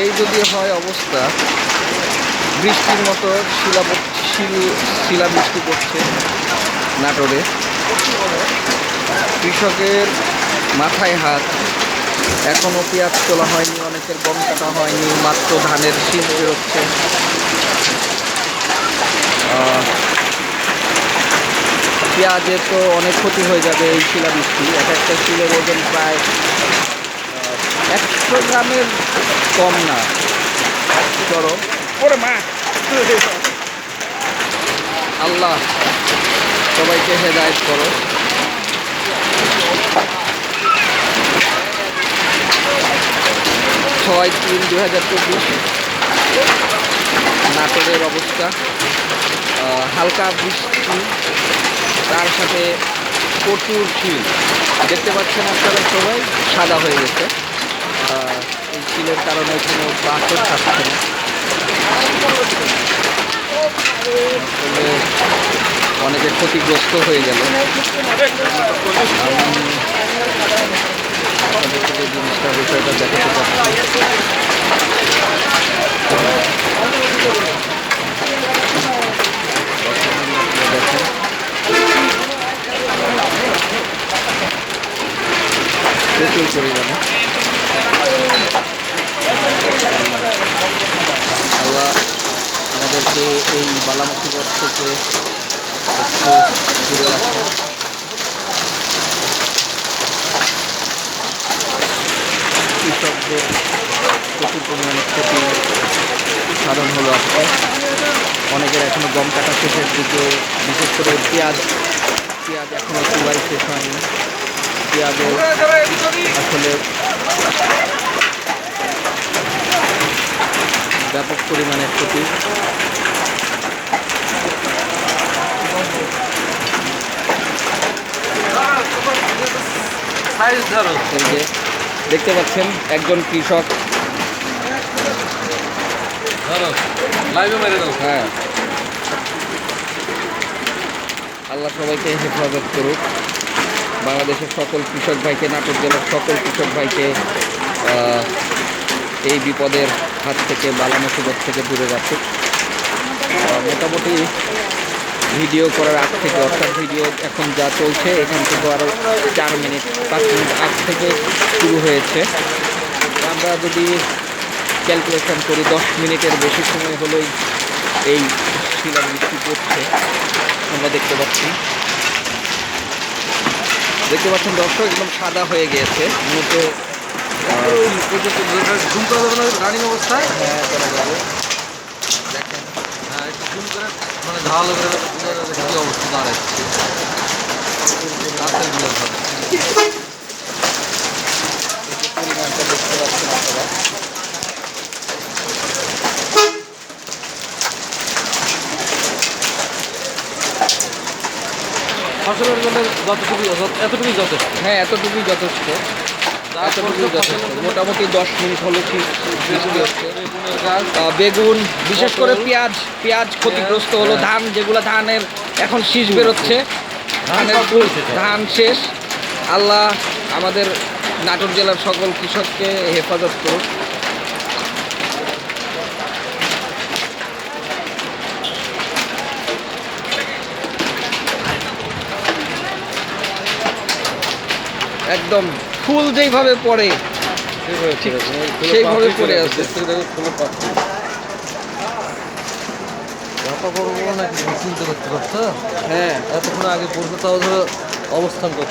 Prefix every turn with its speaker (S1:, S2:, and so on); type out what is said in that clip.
S1: এই যদি হয় অবস্থা, বৃষ্টির মতো শিলা শিল, শিলা বৃষ্টি করছে নাটোরে। কৃষকের মাথায় হাত এখনও পেঁয়াজ তোলা হয়নি, অনেকের গম কাটা হয়নি, মাত্র ধানের শীষ বেরোচ্ছে। পেঁয়াজের তো অনেক ক্ষতি হয়ে যাবে এই শিলাবৃষ্টি এক একটা শিলের ওজন প্রায় একশো গ্রামের কম না। চলো
S2: ওরে মা।
S1: আল্লাহ সবাইকে হেদায়েত করো। ছয় তিন দু হাজার চব্বিশ। নাটোরের অবস্থা। হালকা বৃষ্টি। তার সাথে প্রচুর শিল দেখতে পাচ্ছেন আপনারা সবাই সাদা হয়ে গেছে। শিলের কারণে কোনো বাসও থাকছে অনেকে ক্ষতিগ্রস্ত হয়ে গেল। আমি আপনাদেরকে জিনিসটা, বিষয়টা দেখাতে প্রচুর পরিমাণে আল্লাহ আমাদেরকে এই বালামুখীবর থেকে একটু দূরে কৃষকদের প্রচুর পরিমাণে ক্ষতি সাধন হলো আজকে। অনেকের এখনও গম কাটা শেষের দিকে, বিশেষ করে পেঁয়াজ। পেঁয়াজ এখনও চুলাই শেষ হয়নি। পেঁয়াজের আসলে ব্যাপক পরিমাণে ক্ষতি
S2: সাইজ ধরো
S1: এই যে দেখতে পাচ্ছেন একজন কৃষক। হ্যাঁ। আল্লাহ সবাইকে হেফাজত করুক। বাংলাদেশের সকল কৃষক ভাইকে নাটোর জেলার সকল কৃষক ভাইকে এই বিপদের হাত থেকে বালা মুসিবত থেকে দূরে রাখুক। মোটামুটি ভিডিও করার আগ থেকে অর্থাৎ ভিডিও এখন যা চলছে এখান থেকে আরও চার মিনিট পাঁচ মিনিট আগ থেকে শুরু হয়েছে আমরা যদি ক্যালকুলেশন করি দশ মিনিটের বেশি সময় হলেই এই শিলা শিলাবৃষ্টি পড়ছে আমরা দেখতে পাচ্ছি দেখতে পাচ্ছেন দর্শক একদম সাদা হয়ে গিয়েছে মূলত
S2: করা রানিং অবস্থায়
S1: হ্যাঁ যাবে
S2: হ্যাঁ মানে অবস্থা দাঁড়াচ্ছে ফসলের জন্য যতটুকু এতটুকুই যথেষ্ট।
S1: হ্যাঁ এতটুকুই যথেষ্ট। যথেষ্ট মোটামুটি দশ মিনিট হলো ঠিক বৃষ্টি হচ্ছে। বেগুন বিশেষ করে পেঁয়াজ পেঁয়াজ ক্ষতিগ্রস্ত হলো
S2: হ্যাঁ।
S1: ধান যেগুলো ধানের এখন শীষ বেরোচ্ছে। ধানের। ধান শেষ। আল্লাহ আমাদের নাটোর জেলার সকল কৃষককে হেফাজত করুক। একদম। ফুল যেইভাবে পড়ে ঠিক সেইভাবে পড়ে আছে।
S2: চিন্তা করতে পারছ
S1: হ্যাঁ।
S2: এতক্ষণ আগে পড়তে তাও ধরো অবস্থান কত